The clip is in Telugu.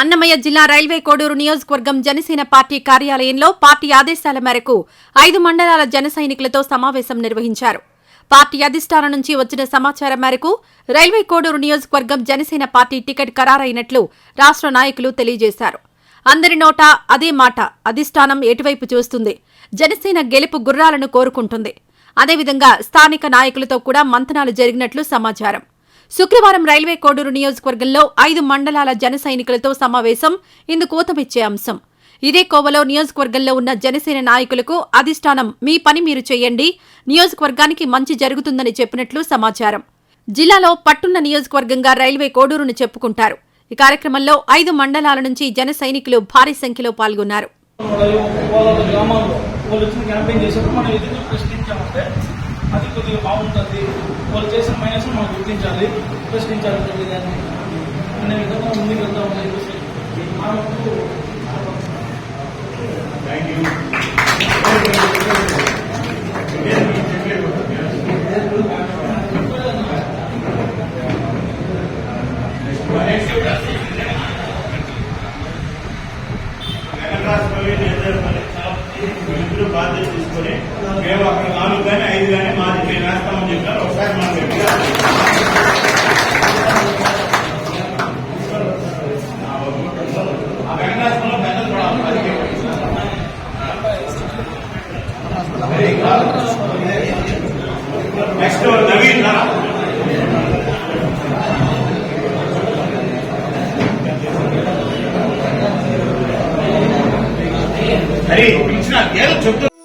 అన్నమయ్య జిల్లా రైల్వే కోడూరు నియోజకవర్గం జనసేన పార్టీ కార్యాలయంలో పార్టీ ఆదేశాల మేరకు ఐదు మండలాల జన సైనికులతో సమావేశం నిర్వహించారు. పార్టీ అధిష్టానం నుంచి వచ్చిన సమాచారం మేరకు రైల్వే కోడూరు నియోజకవర్గం జనసేన పార్టీ టికెట్ ఖరారైనట్లు రాష్ట్ర నాయకులు తెలియజేశారు. అందరి నోట అదే మాట అధిష్టానం ఎటువైపు చూస్తుంది? జనసేన గెలుపు గుర్రాలను కోరుకుంటుంది. అదేవిధంగా స్థానిక నాయకులతో కూడా మంతనాలు జరిగినట్లు సమాచారం. శుక్రవారం రైల్వే కోడూరు నియోజకవర్గంలో ఐదు మండలాల జన సైనికులతో సమావేశం. ఇందుకు ఊతమిచ్చే అంశం. ఇదే కోవలో నియోజకవర్గంలో ఉన్న జనసేన నాయకులకు అధిష్టానం మీ పని మీరు చేయండి. నియోజకవర్గానికి మంచి జరుగుతుందని చెప్పినట్లు సమాచారం. జిల్లాలో పట్టున్న నియోజకవర్గంగా రైల్వే కోడూరును చెప్పుకుంటారు. ఈ కార్యక్రమంలో ఐదు మండలాల నుంచి జన సైనికులు భారీ సంఖ్యలో పాల్గొన్నారు. అది కొద్దిగా బాగుంటుంది. వాళ్ళు చేసిన మైనస్ మనం గుర్తించాలి ప్రశ్నించాలి దాన్ని. అనే విధంగా ముందుకు వెళ్తామని చెప్పేసి నేతపల్లి ఇద్దరు బాధ్యత తీసుకొని మేము అక్కడ నాలుగు కానీ ఐదు కానీ నెక్స్ట్ నవీన్ హరి పిలిచిన గేలు చెప్తూ